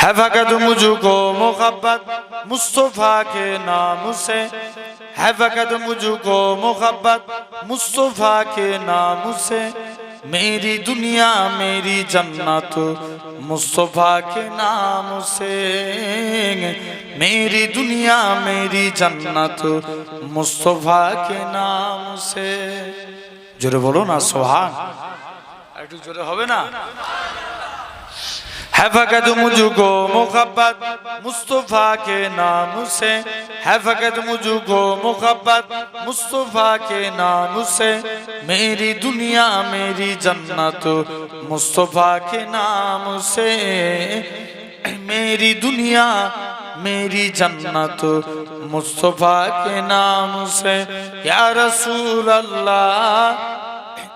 है फकत मुझको मोहब्बत मुस्तफ़ा के नाम से है फकत मुझको मोहब्बत मुस्तफ़ा के नाम से मेरी दुनिया मेरी जन्नत मुस्तफ़ा के नाम से मेरी दुनिया मेरी जन्नत मुस्तफ़ा के नाम से জোরে বলো না সোহান একটু জোরে হবে না है फकत मुझको मोहब्बत मुस्तफ़ा के नाम से है फकत मुझको मोहब्बत मुस्तफ़ा के नाम से मेरी दुनिया मेरी जन्नत मुस्तफ़ा के नाम से मेरी दुनिया मेरी जन्नत मुस्तफ़ा के नाम से या रसूल अल्लाह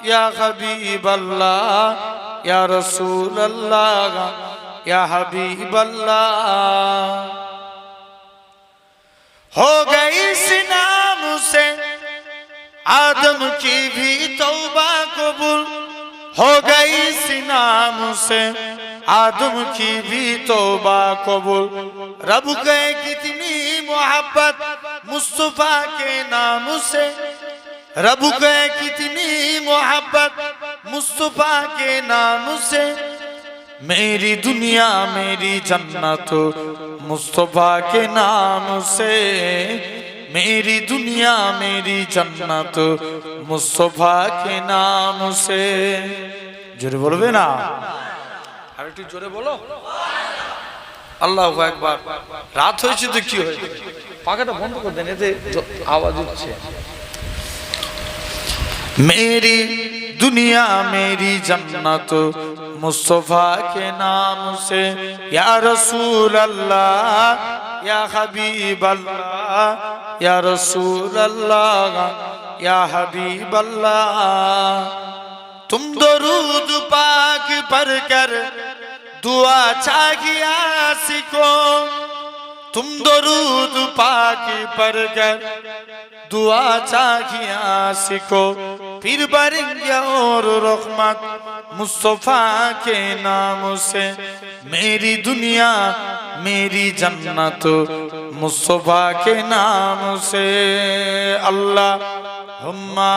या हबीब अल्लाह या रसूल अल्लाह یا حبیب اللہ ہو گئی اس نام سے آدم کی بھی توبہ قبول ہو گئی اس نام سے آدم کی بھی توبہ قبول رب گئے کتنی محبت مصطفیٰ کے نام سے رب گئے کتنی محبت مصطفیٰ کے نام سے मेरी दुनिया मेरी जन्नत मुस्तफ़ा के नाम से मेरी दुनिया मेरी जन्नत मुस्तफ़ा के नाम से জোরে বলবে না আর একটু জোরে বলো আল্লাহ একবার রাত হয়েছে তো কি হয়েছে পাখাটা বন্ধ করে দেন এতে জ- আওয়াজ হচ্ছে मेरी दुनिया मेरी जन्नत मुस्तफ़ा के नाम से या रसूल अल्लाह या हबीब अल्लाह या रसूल अल्लाह या हबीब अल्लाह तुम दरूद पाक पर कर दुआ चाहिए सिको तुम दरूद पाक पर कर दुआ चाहिए सिको ফির বারে গিয়া রহমত মুস্তফা কে নাম সে। মেরি দুনিয়া, মেরি জন্নত মুস্তফা কে নাম সে। আল্লাহ, হুম্মা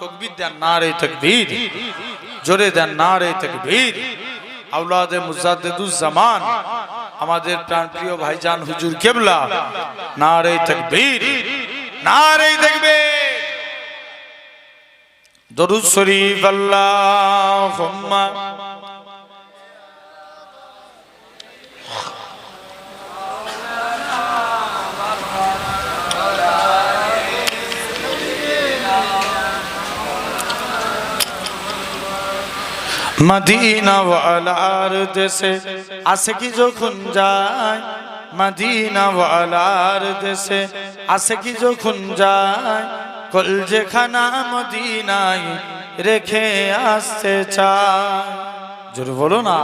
তকবীর দেন না রে তকবীর। জোরে দেন না রে তকবীর। আওলাদে মুজাদ্দুদ জামান আমাদের প্রাণ প্রিয় ভাইজান হুজুর কেবলা না রে তকবীর না রে তকবীর। দরুদ শরীফ, আল্লাহুম্মা। মদিনা ওয়ালার দেশে আসে কি যখন যায়? মদিনা দেশে আসে কি যখন যায়? কল যেখানা মদিনায় রেখে আসতে চায়। জোর বলো না।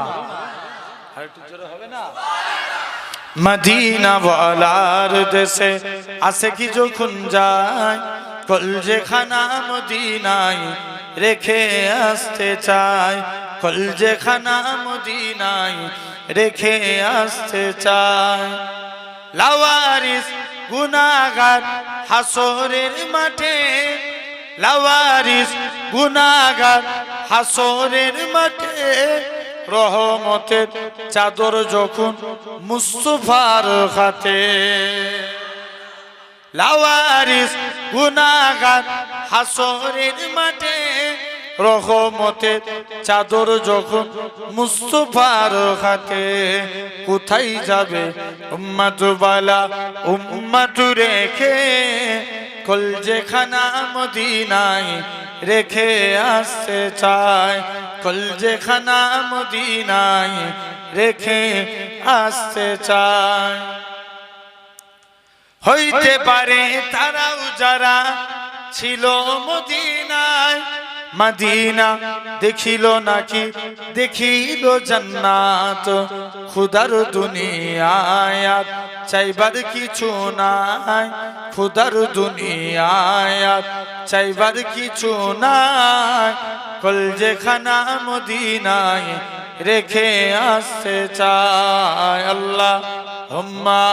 আর একটু জোরে হবে না? মদিনা ওয়ালার দেশে আসে কি যখন যায়? কল যেখানা মদিনায় রেখে আসতে চায়। কল যেখানা মদিনায় রেখে আসতে চায়। লাওয়ারিস গুনাগার হাসরের মাঠে লাওয়ারিস গুনাগার হাসরের মাঠে রহমতের চাদর যখন মুস্তফার হাতে। লাওয়ারিস গুনাগার হাসরের মাঠে রহমতের চাদর যখন মুস্তফার হাতে, কোথায় যাবে উম্মাত বালা উম্মাতু রেখে? কল যেখানা মদিনায় রেখে আসতে চায়, কল যেখানা মদিনায় রেখে আসতে চায়। হইতে পারে তারাও যারা ছিল মদিনায় মদিনা দেখিল নাকি? দেখিল জান্নাত। খুদার দুনিয়ায় চাইবার কিছু নাই। খুদার দুনিয়ায় চাইবার কিছু নাই। কল যেখানা মদিনায় রেখে আসছে চায় আল্লাহ। হুম্মা